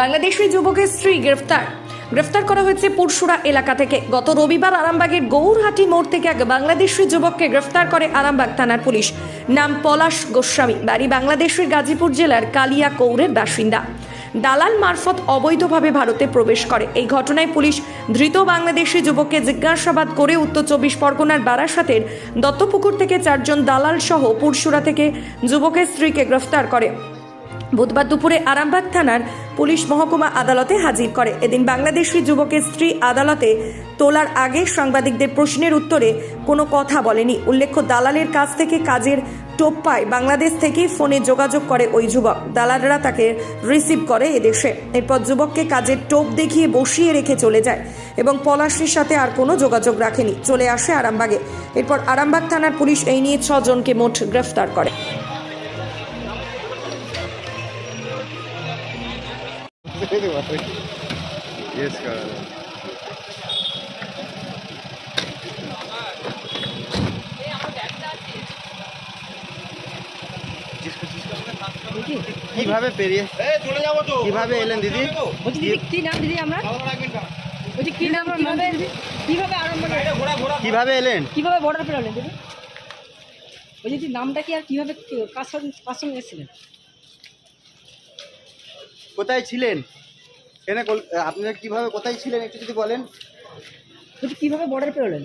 বাংলাদেশি যুবকের স্ত্রী গ্রেফতার। গ্রেফতার করা হয়েছে পুরসুরা এলাকা থেকে। গত রবিবার আরামবাগের গৌরহাটি মোড় থেকে এক বাংলাদেশি যুবককে গ্রেফতার করে আরামবাগ থানার পুলিশ। নাম পলাশ গোস্বামী। বাড়ি বাংলাদেশের গাজীপুর জেলার কালিয়া কৌরের বাসিন্দা। দালাল মারফত অবৈধভাবে ভারতে প্রবেশ করে। এই ঘটনায় পুলিশ ধৃত বাংলাদেশি যুবককে জিজ্ঞাসাবাদ করে উত্তর চব্বিশ পরগনার বারাসাতের দত্তপুকুর থেকে চারজন দালাল সহ পুরসুরা থেকে যুবকের স্ত্রীকে গ্রেফতার করে। বুধবার দুপুরে আরামবাগ থানার পুলিশ মহকুমা আদালতে হাজির করে। এদিন বাংলাদেশি যুবকের স্ত্রী আদালতে তোলার আগে সাংবাদিকদের প্রশ্নের উত্তরে কোনো কথা বলেনি। উল্লেখ্য, দালালের কাছ থেকে কাজের টোপ পায় বাংলাদেশ থেকে ফোনে যোগাযোগ করে ওই যুবক। দালালরা তাকে রিসিভ করে এদেশে। এরপর যুবককে কাজের টোপ দেখিয়ে বসিয়ে রেখে চলে যায় এবং পলাশির সাথে আর কোনো যোগাযোগ রাখেনি। চলে আসে আরামবাগে। এরপর আরামবাগ থানার পুলিশ এই নিয়ে ছজনকে মোট গ্রেফতার করে। Anyway. Yes, Carl. কীভাবে পেরিয়ে কীভাবে এলেন দিদি কি নাম দিদি আমরা কি নাম কীভাবে কীভাবে আরম্ভ কীভাবে এলেন কীভাবে বর্ডার পেরোলেন দিদি ওই দিদি নামটা কি আর কীভাবে কার সঙ্গে কার সঙ্গে এসেছিলেন কোথায় ছিলেন? কল- আপনারা কীভাবে কোথায় ছিলেন একটু যদি বলেন। কীভাবে বর্ডার পেরোলেন